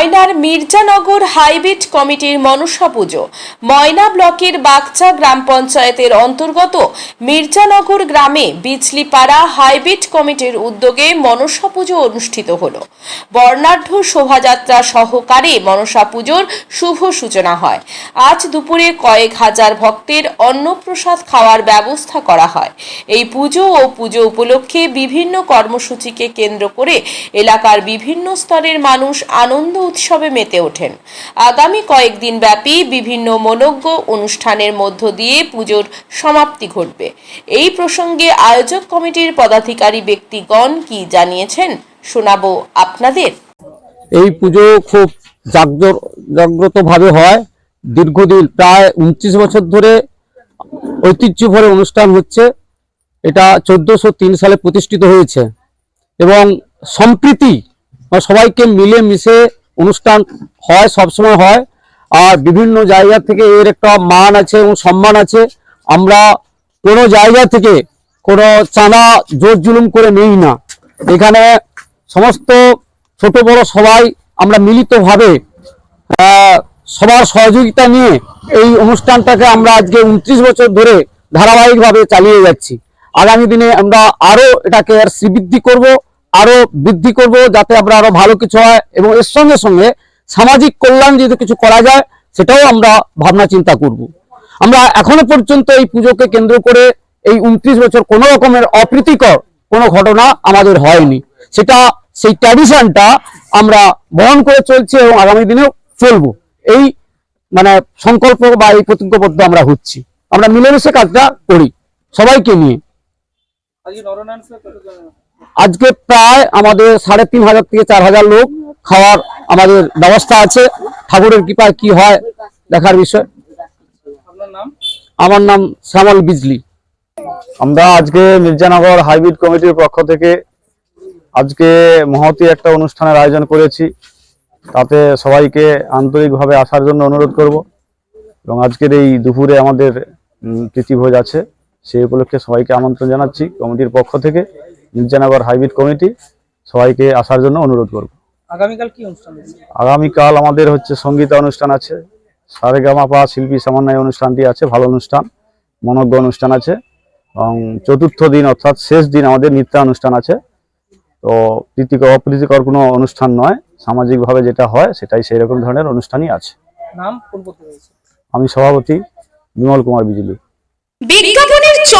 ময়নার মির্জানগর হাইবিট কমিটির মনসা পুজো। ময়না ব্লকের বাগচা গ্রাম পঞ্চায়েতের অন্তর্গত মির্জানগর গ্রামে বিজলিপাড়া হাইবিট কমিটির উদ্যোগে মনসা পুজো অনুষ্ঠিত হল। বর্ণাঢ্য শোভাযাত্রা সহকারে মনসা পুজোর শুভ সূচনা হয়। আজ দুপুরে কয়েক হাজার ভক্তের অন্নপ্রসাদ খাওয়ার ব্যবস্থা করা হয়। এই পুজো ও পুজো উপলক্ষে বিভিন্ন কর্মসূচিকে কেন্দ্র করে এলাকার বিভিন্ন স্তরের মানুষ আনন্দ উৎসবে মেতে ওঠেন। আগামী কয়েকদিন ব্যাপী বিভিন্ন মনজ্ঞ অনুষ্ঠানের মধ্য দিয়ে পুজোর সমাপ্তি ঘটবে। এই প্রসঙ্গে আয়োজক কমিটির পদাধিকারী ব্যক্তিগণ কি জানিয়েছেন শোনাবো আপনাদের। এই পুজো খুব জাগ্র জাগ্রতভাবে হয়। দীর্ঘদিন, প্রায় উনত্রিশ বছর ধরে ঐতিহ্যভরে অনুষ্ঠান হচ্ছে। এটা চোদ্দশো তিন সালে প্রতিষ্ঠিত হয়েছে। এবং সম্প্রীতি সবাইকে মিলে মিশে অনুষ্ঠান হয়, সবসময় হয়। আর বিভিন্ন জায়গা থেকে এর একটা মান আছে এবং সম্মান আছে। আমরা কোনো জায়গা থেকে কোনো চাঁদা জোর জুলুম করে নেই না। এখানে সমস্ত ছোট বড় সবাই আমরা মিলিতভাবে সবার সহযোগিতা নিয়ে এই অনুষ্ঠানটাকে আমরা আজকে উনত্রিশ বছর ধরে ধারাবাহিকভাবে চালিয়ে যাচ্ছি। আগামী দিনে আমরা আরও এটাকে আর শ্রীবৃদ্ধি করব। আরও বৃদ্ধি করব যাতে আমরা আরও ভালো কিছু হয় এবং এর সঙ্গে সঙ্গে সামাজিক কল্যাণ যদি কিছু করা যায়, সেটাও আমরা ভাবনা চিন্তা করব। আমরা এখনও পর্যন্ত এই পুজোকে কেন্দ্র করে এই উনত্রিশ বছর কোনো রকমের অপ্রীতিকর কোনো ঘটনা আমাদের হয়নি। সেটা, সেই ট্র্যাডিশনটা আমরা বহন করে চলছি এবং আগামী দিনেও চলবো। এই মানে সংকল্প বা এই প্রতিজ্ঞবদ্ধ আমরা হচ্ছি। আমরা মিলেমিশে কাজটা করি। সবাইকে নিয়ে। আজকে প্রায় আমাদের সাড়ে তিন হাজার থেকে চার হাজার লোক খাওয়ার আমাদের ব্যবস্থা আছে। ঠাকুরের কৃপায় কি হয় দেখার বিষয়। আমার নাম শ্যামল বিজলি। আমরা আজকে মির্জানগর হাইব্রিড কমিটির পক্ষ থেকে আজকে মহতি একটা অনুষ্ঠানের আয়োজন করেছি। তাতে সবাইকে আন্তরিকভাবে আসার জন্য অনুরোধ করব। এবং আজকের এই দুপুরে আমাদের প্রীতিভোজ আছে। সেই উপলক্ষে সবাইকে আমন্ত্রণ জানাচ্ছি কমিটির পক্ষ থেকে। মির্জানগর হাইব্রিড কমিটি সবাইকে আসার জন্য অনুরোধ করব। আগামীকাল কি অনুষ্ঠান আগামীকাল আমাদের হচ্ছে সংগীত অনুষ্ঠান আছে সারেগামাপা শিল্পী সমন্বয় অনুষ্ঠানটি আছে ভালো অনুষ্ঠান মনজ্ঞ অনুষ্ঠান আছে এবং চতুর্থ দিন অর্থাৎ শেষ দিন আমাদের নৃত্য অনুষ্ঠান আছে। তো প্রীতিকর অপ্রীতিকর কোনো অনুষ্ঠান নয় সামাজিকভাবে যেটা হয় সেটাই সেই রকম ধরনের অনুষ্ঠানই আছে। নাম আমি সভাপতি বিমল কুমার বিজলি।